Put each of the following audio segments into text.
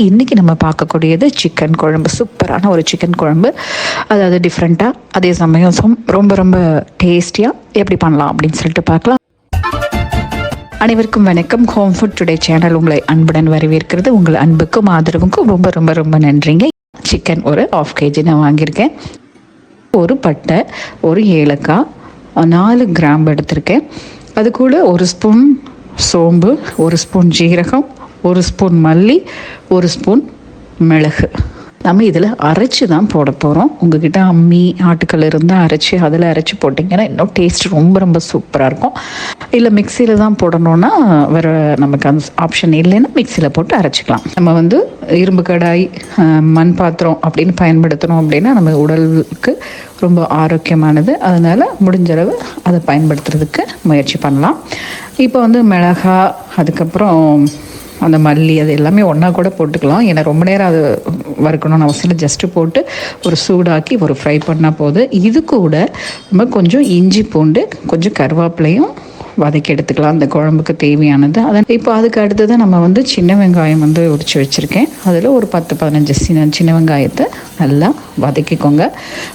இன்றைக்கி நம்ம பார்க்கக்கூடியது சிக்கன் குழம்பு. சூப்பரான ஒரு சிக்கன் குழம்பு. அதாவது டிஃப்ரெண்ட்டாக அதே சமயம் ரொம்ப ரொம்ப டேஸ்டியாக எப்படி பண்ணலாம் அப்படின்னு சொல்லிட்டு பார்க்கலாம். அனைவருக்கும் வணக்கம். ஹோம் ஃபுட் டுடே சேனல் உங்களை அன்புடன் வரவேற்கிறது. உங்கள் அன்புக்கும் ஆதரவுக்கும் ரொம்ப ரொம்ப ரொம்ப நன்றிங்க. சிக்கன் ஒரு ஆஃப் கேஜி நான் வாங்கியிருக்கேன். ஒரு பட்டை ஒரு ஏலக்காய் நாலு கிராம்பு எடுத்திருக்கேன். அது கூட ஒரு ஸ்பூன் சோம்பு ஒரு ஸ்பூன் ஜீரகம் ஒரு ஸ்பூன் மல்லி ஒரு ஸ்பூன் மிளகு. நம்ம இதில் அரைச்சி தான் போட போகிறோம் உங்ககிட்ட அம்மி ஆட்டுக்கல் இருந்தால் அரைச்சி அதில் அரைச்சி போட்டிங்கன்னா இன்னும் டேஸ்ட் ரொம்ப ரொம்ப சூப்பராக இருக்கும். இல்லை மிக்சியில் தான் போடணுன்னா வேறு நமக்கு அந்த ஆப்ஷன் இல்லைன்னா மிக்சியில் போட்டு அரைச்சிக்கலாம். நம்ம வந்து இரும்பு கடாய் மண் பாத்திரம் அப்படின்னு பயன்படுத்தணும் அப்படின்னா நம்ம உடலுக்கு ரொம்ப ஆரோக்கியமானது. அதனால் முடிஞ்சளவு அதை பயன்படுத்துறதுக்கு முயற்சி பண்ணலாம். இப்போ வந்து மிளகா அதுக்கப்புறம் அந்த மல்லி அது எல்லாமே ஒன்றா கூட போட்டுக்கலாம். ஏன்னா ரொம்ப நேரம் அது வறுக்கணும்னு அவசியம் இல்லை. ஜஸ்ட்டு போட்டு ஒரு சூடாக்கி ஒரு ஃப்ரை பண்ணால் போதும். இது கூட நம்ம கொஞ்சம் இஞ்சி பூண்டு கொஞ்சம் கருவேப்பிலையும் வதக்கி எடுத்துக்கலாம். அந்த குழம்புக்கு தேவையானது. அதை இப்போ அதுக்கு அடுத்தது நம்ம வந்து சின்ன வெங்காயம் வந்து உரிச்சு வச்சுருக்கேன். அதில் ஒரு பத்து பதினஞ்சு சின்ன சின்ன வெங்காயத்தை நல்லா வதக்கிக்கோங்க.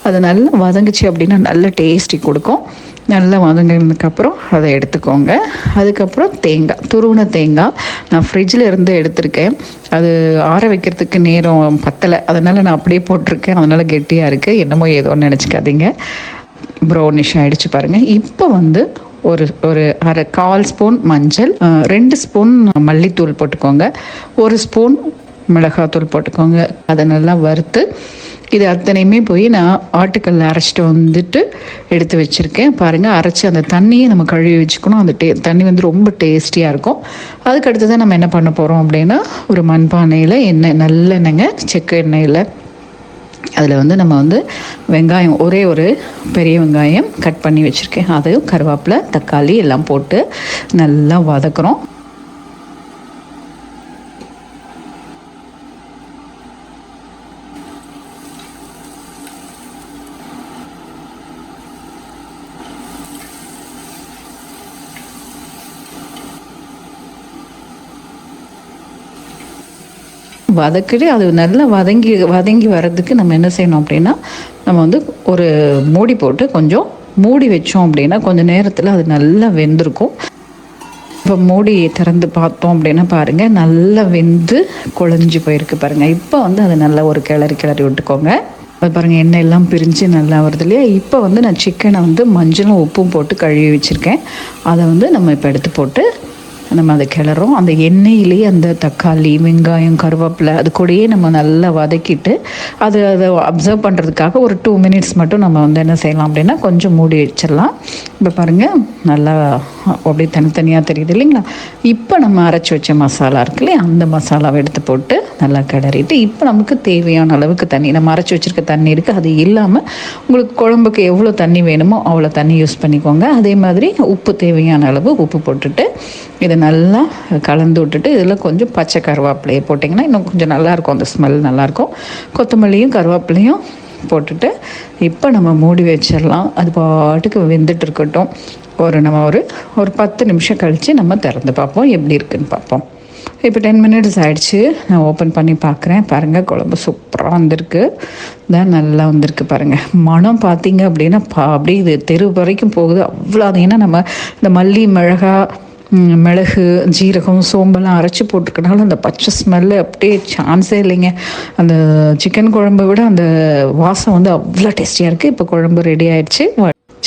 அது நல்லா வதங்குச்சு அப்படின்னா நல்ல டேஸ்டி கொடுக்கும். நல்லா வதங்கினதுக்கப்புறம் அதை எடுத்துக்கோங்க. அதுக்கப்புறம் தேங்காய் துருவின தேங்காய் நான் ஃப்ரிட்ஜில் இருந்து எடுத்திருக்கேன். அது ஆற வைக்கிறதுக்கு நேரம் பத்தலை. அதனால் நான் அப்படியே போட்டிருக்கேன். அதனால் கெட்டியாக இருக்குது என்னமோ ஏதோ நினச்சிக்காதீங்க. ப்ரௌனிஷ் ஆகிடுச்சு பாருங்கள் இப்போ வந்து ஒரு ஒரு அரை கால் ஸ்பூன் மஞ்சள் ரெண்டு ஸ்பூன் மல்லித்தூள் போட்டுக்கோங்க. ஒரு ஸ்பூன் மிளகாத்தூள் போட்டுக்கோங்க. அதை நல்லா வறுத்து இது அத்தனையுமே போய் நான் ஆட்டுக்கல்ல அரைச்சிட்டு வந்துட்டு எடுத்து வச்சுருக்கேன். பாருங்கள் அரைச்சி அந்த தண்ணியை நம்ம கழுவி வச்சுக்கணும். அந்த டே தண்ணி வந்து ரொம்ப டேஸ்டியாக இருக்கும். அதுக்கு அடுத்தது நம்ம என்ன பண்ண போகிறோம் அப்படின்னா ஒரு மண்பானையில் எண்ணெய் நல்லெண்ணெய்ங்க செக்கு எண்ணெயில். அதில் வந்து நம்ம வந்து வெங்காயம் ஒரே ஒரு பெரிய வெங்காயம் கட் பண்ணி வச்சுருக்கேன். அதையும் கருவேப்பிலை தக்காளி எல்லாம் போட்டு நல்லா வதக்குறோம். வதக்கிட்டு அது நல்லா வதங்கி வதங்கி வர்றதுக்கு நம்ம என்ன செய்யணும் அப்படின்னா நம்ம வந்து ஒரு மூடி போட்டு கொஞ்சம் மூடி வச்சோம் அப்படின்னா கொஞ்சம் நேரத்தில் அது நல்லா வெந்திருக்கும். இப்போ மூடி திறந்து பார்த்தோம் அப்படின்னா பாருங்கள் நல்லா வெந்து குழஞ்சி போயிருக்கு பாருங்கள் இப்போ வந்து அதை நல்லா ஒரு கிளறி கிளறி விட்டுக்கோங்க. அது பாருங்கள் எண்ணெய் எல்லாம் பிரிஞ்சு நல்லா வருது இல்லையா? இப்போ வந்து நான் சிக்கனை வந்து மஞ்சளும் உப்பும் போட்டு கழுவி வச்சுருக்கேன். அதை வந்து நம்ம இப்போ எடுத்து போட்டு நம்ம அதை கிளறோம். அந்த எண்ணெயிலேயே அந்த தக்காளி வெங்காயம் கருவேப்பிலை அது கூடயே நம்ம நல்லா வதக்கிட்டு அது அதை அப்சர்வ் பண்ணுறதுக்காக ஒரு டூ மினிட்ஸ் மட்டும் நம்ம வந்து என்ன செய்யலாம் அப்படின்னா கொஞ்சம் மூடி வச்சிடலாம். இப்போ பாருங்கள் நல்லா அப்படியே தனித்தனியாக தெரியுது இல்லைங்களா? இப்போ நம்ம அரைச்சி வச்ச மசாலா இருக்கு இல்லையா? அந்த மசாலாவை எடுத்து போட்டு நல்லா கிளறிட்டு இப்போ நமக்கு தேவையான அளவுக்கு தண்ணி நம்ம அரைச்சி வச்சிருக்க தண்ணி இருக்குது அது இல்லாமல் உங்களுக்கு குழம்புக்கு எவ்வளோ தண்ணி வேணுமோ அவ்வளோ தண்ணி யூஸ் பண்ணிக்கோங்க. அதே மாதிரி உப்பு தேவையான அளவு உப்பு போட்டுட்டு இதை நல்லா கலந்து விட்டுட்டு இதில் கொஞ்சம் பச்சை கருவேப்பிலையை போட்டிங்கன்னா இன்னும் கொஞ்சம் நல்லாயிருக்கும். அந்த ஸ்மெல் நல்லாயிருக்கும். கொத்தமல்லியும் கருவேப்பிலையும் போட்டுட்டு இப்போ நம்ம மூடி வச்சிடலாம். அது பாட்டுக்கு வெந்துட்டு இருக்கட்டும். ஒரு நம்ம ஒரு ஒரு பத்து நிமிஷம் கழித்து நம்ம திறந்து பார்ப்போம். எப்படி இருக்குன்னு பார்ப்போம். இப்போ டென் மினிட்ஸ் ஆயிடுச்சு. நான் ஓப்பன் பண்ணி பார்க்குறேன். பாருங்கள் குழம்பு சூப்பராக வந்திருக்கு. தான் நல்லா வந்திருக்கு பாருங்கள் மனம் பார்த்தீங்க அப்படின்னா பா அப்படியே இது தெரு வரைக்கும் போகுது. அவ்வளோ அது. ஏன்னா நம்ம இந்த மல்லி மிளகாய் மிளகு ஜீரகம் சோம்பெல்லாம் அரைச்சி போட்டிருக்கனால அந்த பச்சை ஸ்மெல்லு அப்படியே சான்ஸே இல்லைங்க. அந்த சிக்கன் குழம்பை விட அந்த வாசம் வந்து அவ்வளோ டேஸ்டியாக இருக்குது இப்போ குழம்பு ரெடி ஆயிடுச்சு.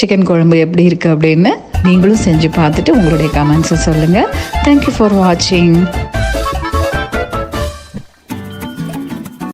சிக்கன் குழம்பு எப்படி இருக்குது அப்படின்னு நீங்களும் செஞ்சு பார்த்துட்டு உங்களுடைய கமெண்ட்ஸை சொல்லுங்கள் தேங்க்யூ ஃபார் வாட்சிங்